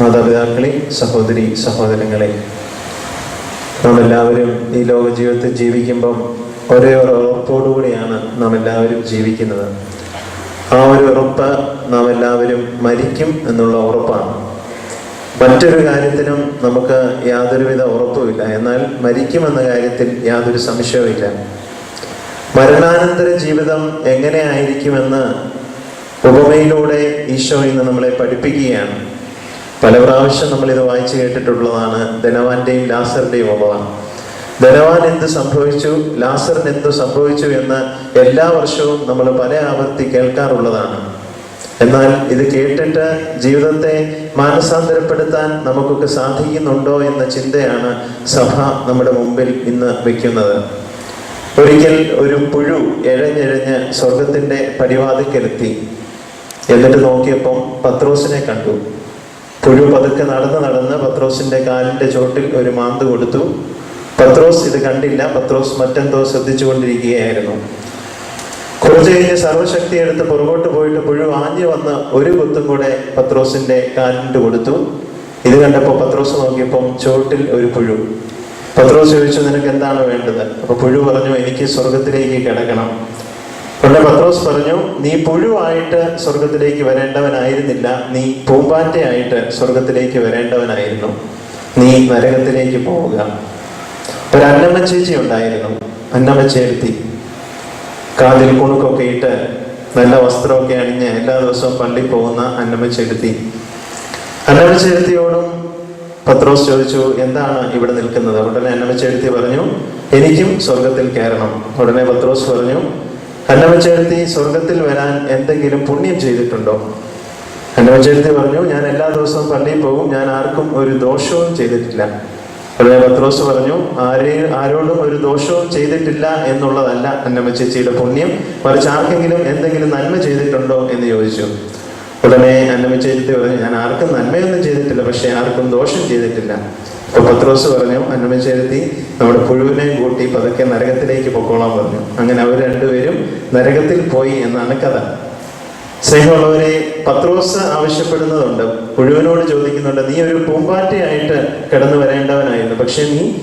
മാതാപിതാക്കളെ സഹോദരി സഹോദരങ്ങളെ നാം എല്ലാവരും ഈ ലോക ജീവിതത്തിൽ ജീവിക്കുമ്പം ഒരേ ഒരു ഉറപ്പോടുകൂടിയാണ് നാം എല്ലാവരും ജീവിക്കുന്നത്. ആ ഒരു ഉറപ്പ് നാം എല്ലാവരും മരിക്കും എന്നുള്ള ഉറപ്പാണ്. മറ്റൊരു കാര്യത്തിനും നമുക്ക് യാതൊരുവിധ ഉറപ്പുമില്ല. എന്നാൽ മരിക്കുമെന്ന കാര്യത്തിൽ യാതൊരു സംശയവുമില്ല. മരണാനന്തര ജീവിതം എങ്ങനെയായിരിക്കുമെന്ന് ഉപമയിലൂടെ ഈശോ ഇന്ന് നമ്മളെ പഠിപ്പിക്കുകയാണ്. പല പ്രാവശ്യം നമ്മൾ ഇത് വായിച്ചു കേട്ടിട്ടുള്ളതാണ്. ധനവാന്റെയും ലാസറിന്റെയും ഉപമ ധനവാൻ എന്ത് സംഭവിച്ചു? ലാസറിന് എന്ത് സംഭവിച്ചു എന്ന് എല്ലാ വർഷവും നമ്മൾ പല ആവർത്തി കേൾക്കാറുള്ളതാണ്. എന്നാൽ ഇത് കേട്ടിട്ട് ജീവിതത്തെ മാനസാന്തരപ്പെടുത്താൻ നമുക്കൊക്കെ സാധിക്കുന്നുണ്ടോ എന്ന ചിന്തയാണ് സഭ നമ്മുടെ മുമ്പിൽ ഇന്ന് വെക്കുന്നത്. ഒരിക്കൽ ഒരു പുഴു എഴഞ്ഞെഴഞ്ഞ് സ്വർഗത്തിന്റെ പടിവാതിക്കലെത്തി. എന്നിട്ട് നോക്കിയപ്പം പത്രോസിനെ കണ്ടു. പുഴു പതുക്കെ നടന്ന് നടന്ന് പത്രോസിന്റെ കാലിന്റെ ചോട്ടിൽ ഒരു മാന്ത് കൊടുത്തു. പത്രോസ് ഇത് കണ്ടില്ല. പത്രോസ് മറ്റെന്തോ ശ്രദ്ധിച്ചുകൊണ്ടിരിക്കുകയായിരുന്നു. കുറച്ച് കഴിഞ്ഞ് സർവശക്തി എടുത്ത് പുറകോട്ട് പോയിട്ട് പുഴു ആഞ്ഞു വന്ന് ഒരു കുത്തും കൂടെ പത്രോസിന്റെ കാലിന്റെ കൊടുത്തു. ഇത് കണ്ടപ്പോൾ പത്രോസ് നോക്കിയപ്പം ചോട്ടിൽ ഒരു പുഴു. പത്രോസ് ചോദിച്ചു നിനക്ക് എന്താണ് വേണ്ടത്? അപ്പൊ പുഴു പറഞ്ഞു എനിക്ക് സ്വർഗത്തിലേക്ക് കിടക്കണം. ഉടനെ പത്രോസ് പറഞ്ഞു നീ പുഴുവായിട്ട് സ്വർഗത്തിലേക്ക് വരേണ്ടവനായിരുന്നില്ല. നീ പൂമ്പാറ്റയായിട്ട് സ്വർഗത്തിലേക്ക് വരേണ്ടവനായിരുന്നു. നീ നരകത്തിലേക്ക് പോവുക. ഒരു അന്നമ്മ ചേച്ചി ഉണ്ടായിരുന്നു. അന്നമ്മ ചേർത്തി. കാതിൽ കുണുക്കൊക്കെ ഇട്ട് നല്ല വസ്ത്രമൊക്കെ അണിഞ്ഞ് എല്ലാ ദിവസവും പള്ളി പോകുന്ന അന്നമ്മ ചെലുത്തി അന്നമ്മ ചെലുത്തിയോടും പത്രോസ് ചോദിച്ചു എന്താണ് ഇവിടെ നിൽക്കുന്നത്? ഉടനെ അന്നമ്മ ചെലുത്തി പറഞ്ഞു എനിക്കും സ്വർഗത്തിൽ കയറണം. ഉടനെ പത്രോസ് പറഞ്ഞു ചെലുത്തി സ്വർഗത്തിൽ വരാൻ എന്തെങ്കിലും പുണ്യം ചെയ്തിട്ടുണ്ടോ? അന്നമ്മ പറഞ്ഞു ഞാൻ എല്ലാ ദിവസവും പള്ളിയിൽ പോകും. ഞാൻ ആർക്കും ഒരു ദോഷവും ചെയ്തിട്ടില്ല. ഉടനെ പത്രോസ് പറഞ്ഞു ആരെ ആരോടും ഒരു ദോഷവും ചെയ്തിട്ടില്ല എന്നുള്ളതല്ല അന്നമ്മ ചേച്ചിയുടെ പുണ്യം. മറിച്ച് ആർക്കെങ്കിലും എന്തെങ്കിലും നന്മ ചെയ്തിട്ടുണ്ടോ? എന്ന് ചോദിച്ചു. ഉടനെ അന്നമ്മ ചെയ്തിട്ട് പറഞ്ഞു ഞാൻ ആർക്കും നന്മയൊന്നും ചെയ്തിട്ടില്ല പക്ഷെ ആർക്കും ദോഷം ചെയ്തിട്ടില്ല. അപ്പൊ പത്രോസ് പറഞ്ഞു അന്നമ്മ ചെയ്തി നമ്മുടെ പുഴുവിനെയും കൂട്ടി പതുക്കെ നരകത്തിലേക്ക് പൊക്കോളാൻ പറഞ്ഞു. അങ്ങനെ അവർ രണ്ടുപേരും നരകത്തിൽ പോയി എന്നാണ് കഥ. സ്നേഹമുള്ളവരെ പത്രോസ് ആവശ്യപ്പെടുന്നതുണ്ട്. പുഴുവിനോട് ചോദിക്കുന്നുണ്ട് നീ ഒരു പൂമ്പാറ്റയായിട്ട് കടന്നു വരേണ്ടവനായിരുന്നു പക്ഷെ നീ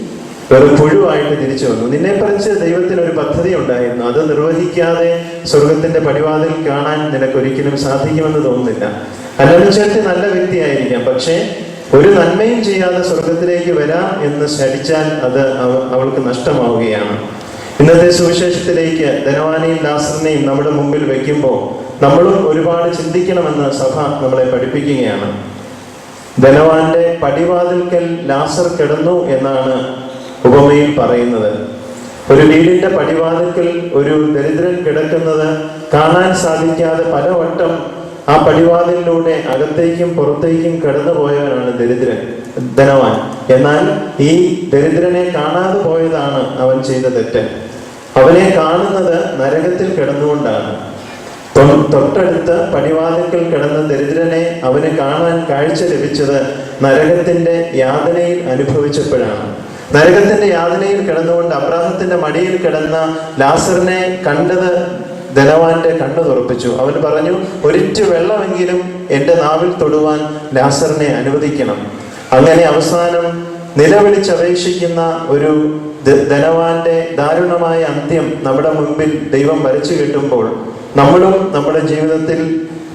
വെറും പുഴുവായിട്ട് തിരിച്ചു വന്നു. നിന്നെ പറിച്ച് ദൈവത്തിന് ഒരു പദ്ധതി ഉണ്ടായിരുന്നു. അത് നിർവഹിക്കാതെ സ്വർഗത്തിന്റെ പടിവാതിൽ കാണാൻ നിനക്കൊരിക്കലും സാധിക്കുമെന്ന് തോന്നുന്നില്ല. അല്ലെന്ന് ചേർത്തി നല്ല വ്യക്തിയായിരിക്കാം. പക്ഷേ ഒരു നന്മയും ചെയ്യാതെ സ്വർഗത്തിലേക്ക് വരാം എന്ന് ശടിച്ചാൽ അത് അവൾക്ക് നഷ്ടമാവുകയാണ്. ഇന്നത്തെ സുവിശേഷത്തിലേക്ക് ധനവാനെയും ദാസനെയും നമ്മുടെ മുമ്പിൽ വെക്കുമ്പോൾ നമ്മളും ഒരുപാട് ചിന്തിക്കണമെന്ന് സഭ നമ്മളെ പഠിപ്പിക്കുകയാണ്. ധനവാന്റെ പടിവാതിൽക്കൽ ലാസർ കിടന്നു എന്നാണ് ഉപമയിൽ പറയുന്നത് ഒരു വീടിന്റെ പടിവാതിക്കൽ ഒരു ദരിദ്രൻ കിടക്കുന്നത് കാണാൻ സാധിക്കാതെ പലവട്ടം ആ പടിവാതിലിലൂടെ അകത്തേക്കും പുറത്തേക്കും കടന്നുപോയവനാണ് ദരിദ്രൻ ധനവാൻ. എന്നാൽ ഈ ദരിദ്രനെ കാണാതെ പോയതാണ് അവൻ ചെയ്ത തെറ്റ്. അവനെ കാണുന്നത് നരകത്തിൽ കിടന്നുകൊണ്ടാണ്. തൊട്ടടുത്ത് പടിവാതിക്കൽ കിടന്ന ദരിദ്രനെ അവന് കാണാൻ കാഴ്ച ലഭിച്ചത് നരകത്തിന്റെ യാതനയിൽ അനുഭവിച്ചപ്പോഴാണ്. നരകത്തിന്റെ യാതനയിൽ കിടന്നുകൊണ്ട് അബ്രാഹത്തിന്റെ മടിയിൽ കിടന്ന ലാസറിനെ കണ്ടത് ധനവാന്റെ കണ്ണു തുറപ്പിച്ചു. അവൻ പറഞ്ഞു ഒരിറ്റു വെള്ളമെങ്കിലും എന്റെ നാവിൽ തൊടുവാൻ ലാസറിനെ അനുവദിക്കണം. അങ്ങനെ അവസാനം നിലവിളിച്ചപേക്ഷിക്കുന്ന ഒരു ധനവാന്റെ ദാരുണമായ അന്ത്യം നമ്മുടെ മുമ്പിൽ ദൈവം വരച്ചു കിട്ടുമ്പോൾ നമ്മളും നമ്മുടെ ജീവിതത്തിൽ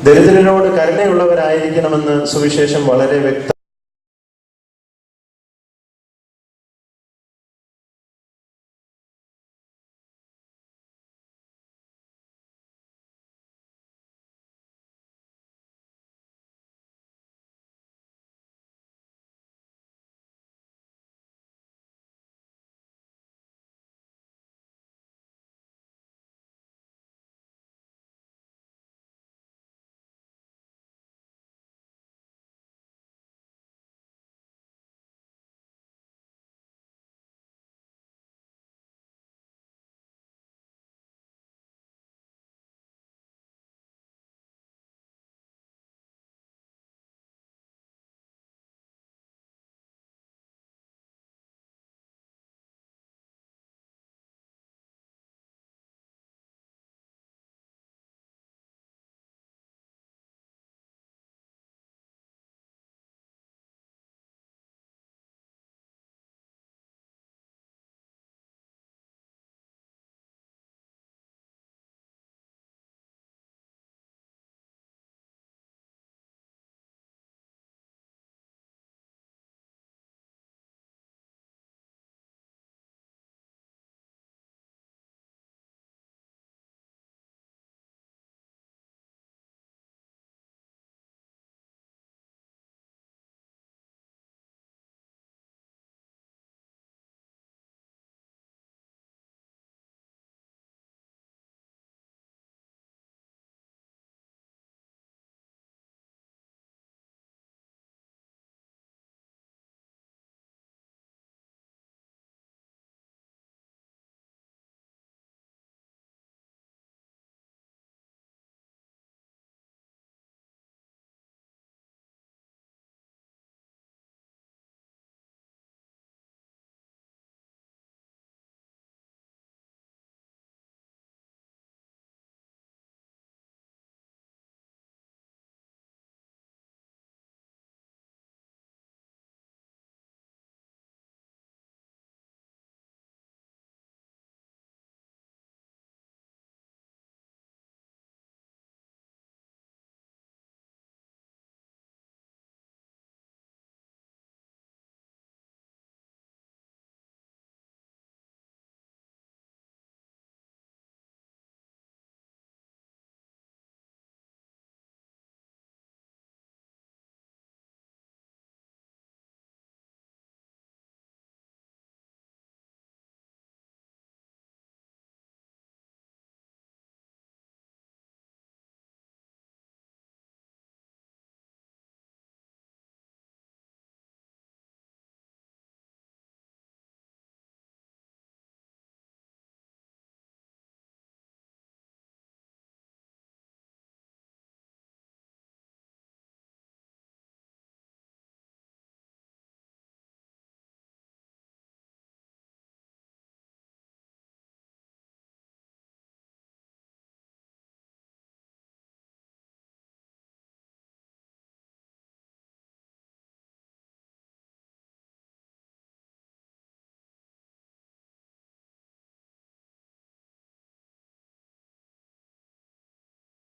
ദരിദ്രനോട് കരുണയുള്ളവരായിരിക്കണമെന്ന് സുവിശേഷം വളരെ വ്യക്തം